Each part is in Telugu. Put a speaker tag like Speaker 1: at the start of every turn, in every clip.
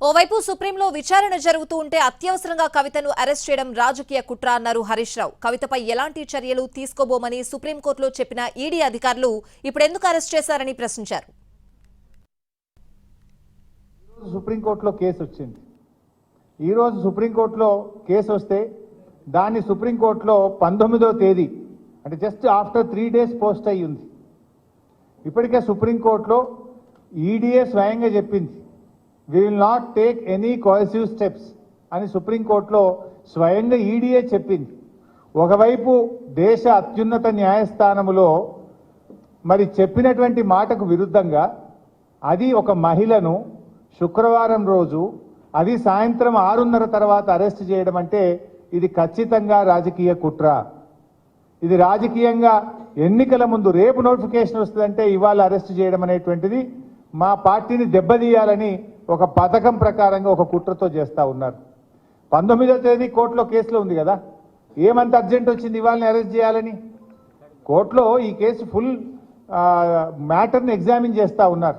Speaker 1: ఓవైపు సుప్రీంలో విచారణ జరుగుతూ ఉంటే అత్యవసరంగా కవితను అరెస్ట్ చేయడం రాజకీయ కుట్ర అన్నారు హరీష్ రావు. కవితపై ఎలాంటి చర్యలు తీసుకోబోమని సుప్రీంకోర్టులో చెప్పిన ఈడీ అధికారులు ఇప్పుడు ఎందుకు అరెస్ట్ చేశారని ప్రశ్నించారు.
Speaker 2: సుప్రీంకోర్టులో కేసు వచ్చింది. ఈరోజు సుప్రీంకోర్టులో కేసు వస్తే దాన్ని సుప్రీంకోర్టులో పంతొమ్మిదో తేదీ అంటే just after three days post అయ్యి ఉంది ఇప్పటికే సుప్రీంకోర్టులో ఈడీఏ స్వయంగా చెప్పింది. We will not take any coercive steps అని సుప్రీంకోర్టులో స్వయంగా ఈడీఏ చెప్పింది. ఒకవైపు దేశ అత్యున్నత న్యాయస్థానములో మరి చెప్పినటువంటి మాటకు విరుద్ధంగా అది ఒక మహిళను శుక్రవారం రోజు అది సాయంత్రం ఆరున్నర తర్వాత అరెస్ట్ చేయడం అంటే ఇది ఖచ్చితంగా రాజకీయ కుట్ర. ఇది రాజకీయంగా ఎన్నికల ముందు రేపు నోటిఫికేషన్ వస్తుందంటే ఇవాళ అరెస్ట్ చేయడం అనేటువంటిది మా పార్టీని దెబ్బతీయాలని ఒక పథకం ప్రకారంగా ఒక కుట్రతో చేస్తా ఉన్నారు. పంతొమ్మిదో తేదీ కోర్టులో కేసులో ఉంది కదా. ఏమంత అర్జెంట్ వచ్చింది ఇవాళని అరెస్ట్ చేయాలని? కోర్టులో ఈ కేసు ఫుల్ మ్యాటర్ని ఎగ్జామిన్ చేస్తా ఉన్నారు.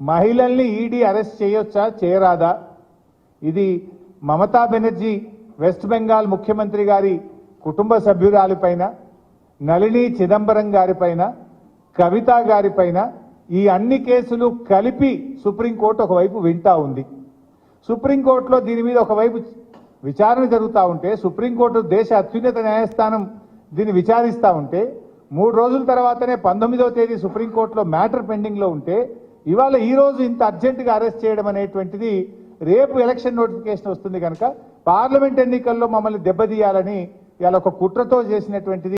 Speaker 2: మహిళల్ని ఈడీ అరెస్ట్ చేయొచ్చా చేయరాదా? ఇది మమతా బెనర్జీ వెస్ట్ బెంగాల్ ముఖ్యమంత్రి గారి కుటుంబ సభ్యురాలిపైన నళిని చిదంబరం గారిపైన కవిత గారిపైన ఈ అన్ని కేసులు కలిపి సుప్రీంకోర్టు ఒకవైపు వింటా ఉంది. సుప్రీంకోర్టులో దీని మీద ఒకవైపు విచారణ జరుగుతూ ఉంటే సుప్రీంకోర్టు దేశ అత్యున్నత న్యాయస్థానం దీన్ని విచారిస్తూ ఉంటే మూడు రోజుల తర్వాతనే పంతొమ్మిదవ తేదీ సుప్రీంకోర్టులో మ్యాటర్ పెండింగ్లో ఉంటే ఇవాళ ఈ రోజు ఇంత అర్జెంటుగా అరెస్ట్ చేయడం అనేటువంటిది రేపు ఎలక్షన్ నోటిఫికేషన్ వస్తుంది కనుక పార్లమెంట్ ఎన్నికల్లో మమ్మల్ని దెబ్బతీయాలని ఇవాళ ఒక కుట్రతో చేసినటువంటిది